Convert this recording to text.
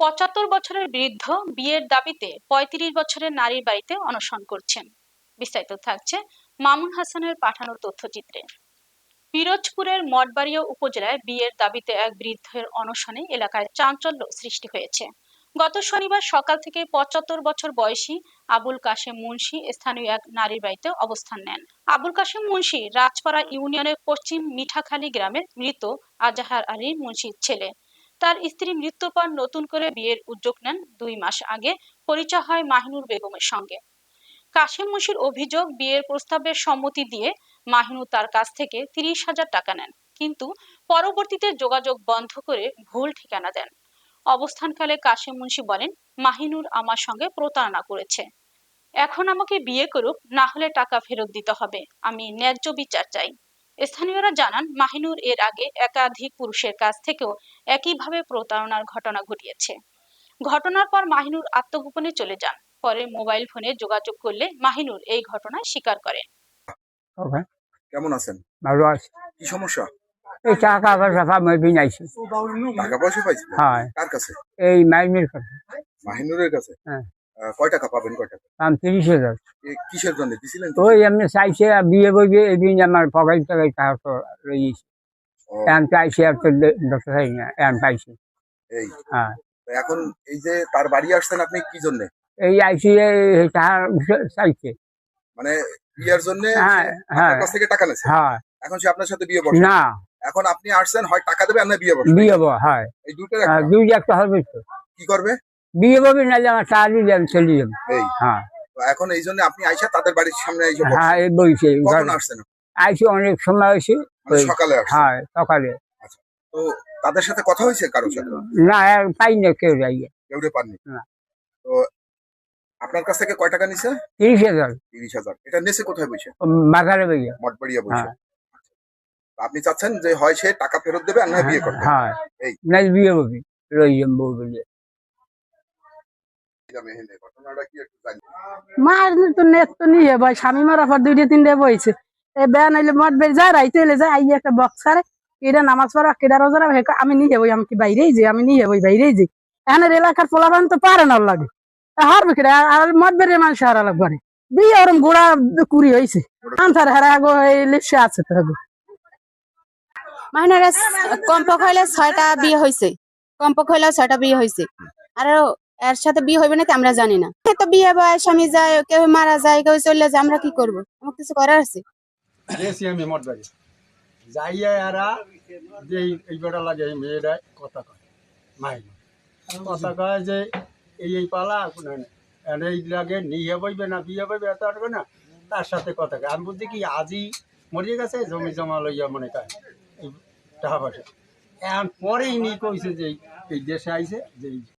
পঁচাত্তর বছরের বৃদ্ধ বিয়ের দাবিতে পঁয়ত্রিশ বছরের নারীর বাড়িতে অনশন করছেন। বিস্তারিত থাকছে মামুন হাসানের পাঠানো তথ্যচিত্রে। পিরোজপুরের মঠবাড়িয়া উপজেলায় বিয়ের দাবিতে এক বৃদ্ধের অনশনে এলাকায় চাঞ্চল্য সৃষ্টি হয়েছে। গত শনিবার সকাল থেকে পঁচাত্তর বছর বয়সী আবুল কাশেম মুন্সি স্থানীয় এক নারীর বাড়িতে অবস্থান নেন। আবুল কাশেম মুন্সি রাজপাড়া ইউনিয়নের পশ্চিম মিঠাখালী গ্রামের মৃত আজাহার আলী মুন্সির ছেলে। তার স্ত্রী মৃত্যুর পর নতুন করে বিয়ের উদ্যোগ নেন দুই মাস আগে পরিচয় হয় মাহিনুর বেগমের সঙ্গে। কাশেম মুন্সির অভিযোগ, বিয়ের প্রস্তাবের সম্মতি দিয়ে মাহিনুর তার কাছ থেকে তিরিশ হাজার টাকা নেন, কিন্তু পরবর্তীতে যোগাযোগ বন্ধ করে ভুল ঠিকানা দেন। অবস্থানকালে কাশেম মুন্সি বলেন, মাহিনুর আমার সঙ্গে প্রতারণা করেছে। এখন আমাকে বিয়ে করুক, না হলে টাকা ফেরত দিতে হবে। আমি ন্যায্য বিচার চাই। স্থানীয়রা জানান মাহিনুর এর আগে একাধিক পুরুষের কাছ থেকেও একইভাবে প্রতারণার ঘটনা ঘটিয়েছে। ঘটনার পর মাহিনুর আত্মগোপনে চলে যান। পরে মোবাইল ফোনে যোগাযোগ করলে মাহিনুর এই ঘটনায় স্বীকার করে। কেমন আছেন? ভালো আছে। কি সমস্যা? এই টাকা পয়সা পাবো বিনাইছি। টাকা পয়সা পাইছেন হ্যাঁ। কার কাছে? এই মাইনের কথা মাহিনুরের কাছে? হ্যাঁ। কয় টাকা পাবেন কয় টাকা? আমি তিরিশ হাজার। কিসের জন্য? দিছিলেন ওই এমনি চাইছে বিয়ে বইবে এই দিন আমার পকাই টাকাই টাকা তো রয়েছে এখন চাইছে আর তো দেখতে চাই না এখন পাইছি। এই। হ্যাঁ। এখন এই যে তার বাড়ি আসছেন আপনি কি জন্য? এই আইসি চাইছে। মানে বিয়ের জন্য হ্যাঁ হ্যাঁ। কাছ থেকে টাকা নেছে হ্যাঁ। এখন সে আপনার সাথে বিয়ে বসে? না। এখন আপনি আসছেন হয় টাকা দেবে বিয়ে বিয়ে হয়। এই একটা? দুই একটা হবে তো। কি করবে? বিয়ে ববি নাহলে আমার দিয়ে আমি চলে যাব। হ্যাঁ। এখন এই জন্য আপনি আইসা তাদের বাড়ির সামনে হ্যাঁ। এই বইছে আইসি অনেক সময় হয়েছে মানে সকালে হ্যাঁ সকালে। তো তাদের সাথে কথা হয়েছে কারোর সাথে? না পাই না কেউ যাই। কেউ পাননি। না। তো আপনার কাছ থেকে কয় টাকা নিছে? তিরিশ হাজার। তিরিশ হাজার। এটা নেছে কোথায় বসে? বাজারে বইয়া। মঠবাড়িয়া বসে। হ্যাঁ। আপনি চাচ্ছেন যে হয় সে টাকা ফেরত দেবে আর না বিয়ে করবে? হ্যাঁ। এই। না বিয়ে ববি রই যাম বউ বলে। মার তো নেট তো নিয়ে বই স্বামী মারা পর দুইটা তিনটে বইছে। এ বেয়া নাইলে মদ বের যায় রাইতে এলে যায় আইয়ে একটা বক্স ছাড়ে কেডা নামাজ পড়া কেডা রোজা রাখে আমি নিয়ে বই আমি কি বাইরেই যাই আমি নিয়ে বই বাইরেই যাই। এখানের এলাকার পোলাপান তো পারে না লাগে। হারবে কেডা আর মদ বেরে মানুষ হারা লাগবে। বিয়ে ওরম গোড়া কুড়ি হয়েছে আনসার হারা আগো এই লিপসে আছে তো মাহিনার কমপক্ষ হইলে ছয়টা বিয়ে হয়েছে কমপক্ষ হইলে ছয়টা বিয়ে হয়েছে আর এর সাথে বিয়ে হইবে নাকি আমরা জানি না। তো বিয়ে বয়স স্বামী যায়, কেউ মারা যায়, কেউ চলে যায়, আমরা কি করব? আমার কিছু করার আছে? না। বইবে না, বিয়ে বইবে, এত না, তার সাথে কথা কয়। আমি বলছি কি আজই মরিয়ে গেছে, জমি জমা লইয়া মনে কয় টাকা পয়সা। এখন পরেই নি কইছে যে, এই- দেশে আইছে, যে